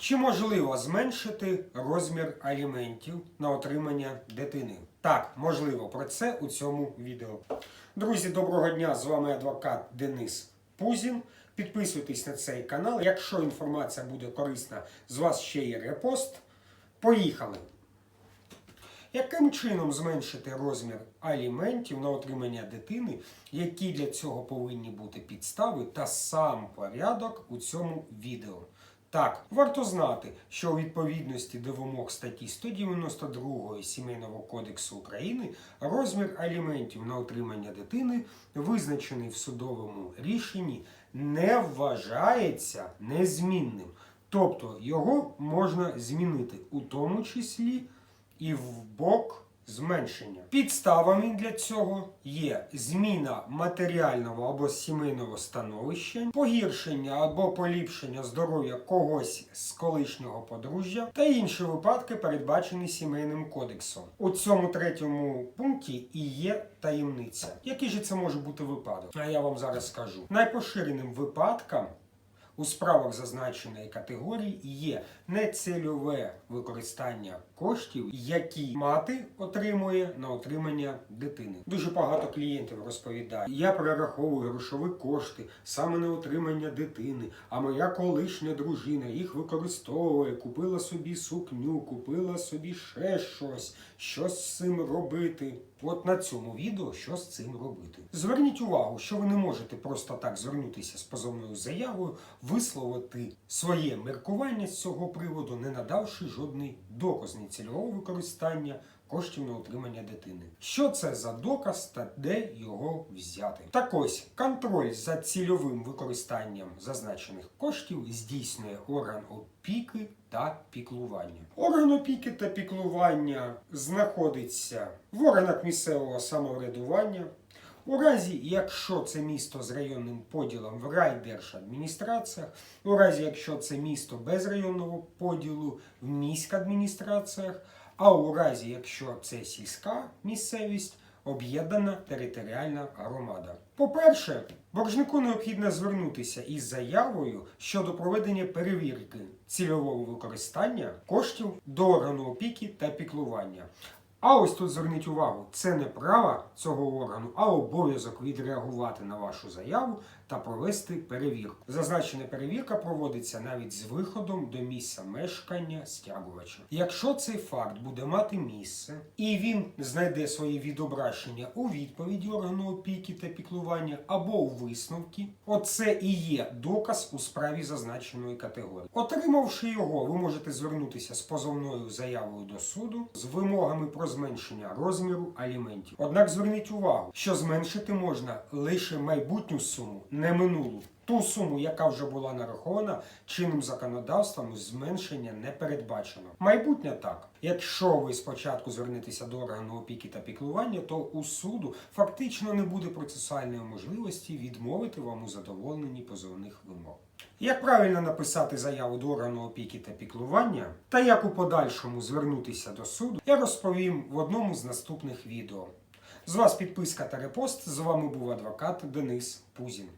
Чи можливо зменшити розмір аліментів на отримання дитини? Так, можливо, про це у цьому відео. Друзі, доброго дня! З вами адвокат Денис Пузін. Підписуйтесь на цей канал. Якщо інформація буде корисна, з вас ще є репост. Поїхали! Яким чином зменшити розмір аліментів на отримання дитини, які для цього повинні бути підстави та сам порядок у цьому відео? Так, варто знати, що у відповідності до вимог статті 192 Сімейного кодексу України розмір аліментів на отримання дитини, визначений в судовому рішенні, не вважається незмінним. Тобто його можна змінити у тому числі і в бок зменшення. Підставами для цього є зміна матеріального або сімейного становища, погіршення або поліпшення здоров'я когось з колишнього подружжя та інші випадки, передбачені сімейним кодексом. У цьому третьому пункті і є таємниця. Який же це може бути випадок? А я вам зараз скажу. Найпоширеним випадком у справах зазначеної категорії є нецільове використання коштів, які мати отримує на отримання дитини. Дуже багато клієнтів розповідають, я перераховую грошові кошти саме на отримання дитини, а моя колишня дружина їх використовує, купила собі сукню, купила собі ще щось. Що з цим робити? От на цьому відео що з цим робити. Зверніть увагу, що ви не можете просто так звернутися з позовною заявою, висловити своє міркування з цього приводу, не надавши жодний доказ нецільового використання коштів на утримання дитини. Що це за доказ та де його взяти? Так ось контроль за цільовим використанням зазначених коштів здійснює орган опіки та піклування. Орган опіки та піклування знаходиться в органах місцевого самоврядування. У разі, якщо це місто з районним поділом в райдержадміністраціях, у разі, якщо це місто без районного поділу в міськадміністраціях, а у разі, якщо це сільська місцевість, об'єднана територіальна громада. По-перше, боржнику необхідно звернутися із заявою щодо проведення перевірки цільового використання коштів до органу опіки та піклування. А ось тут зверніть увагу, це не право цього органу, а обов'язок відреагувати на вашу заяву та провести перевірку. Зазначена перевірка проводиться навіть з виходом до місця мешкання стягувача. Якщо цей факт буде мати місце і він знайде своє відображення у відповіді органу опіки та піклування або у висновки, оце і є доказ у справі зазначеної категорії. Отримавши його, ви можете звернутися з позовною заявою до суду з вимогами про зменшення розміру аліментів. Однак зверніть увагу, що зменшити можна лише майбутню суму, не минулу. Ту суму, яка вже була нарахована чинним законодавством, зменшення не передбачено. Майбутнє так. Якщо ви спочатку звернетеся до органу опіки та піклування, то у суду фактично не буде процесуальної можливості відмовити вам у задоволенні позовних вимог. Як правильно написати заяву до органу опіки та піклування, та як у подальшому звернутися до суду, я розповім в одному з наступних відео. З вас підписка та репост. З вами був адвокат Денис Пузін.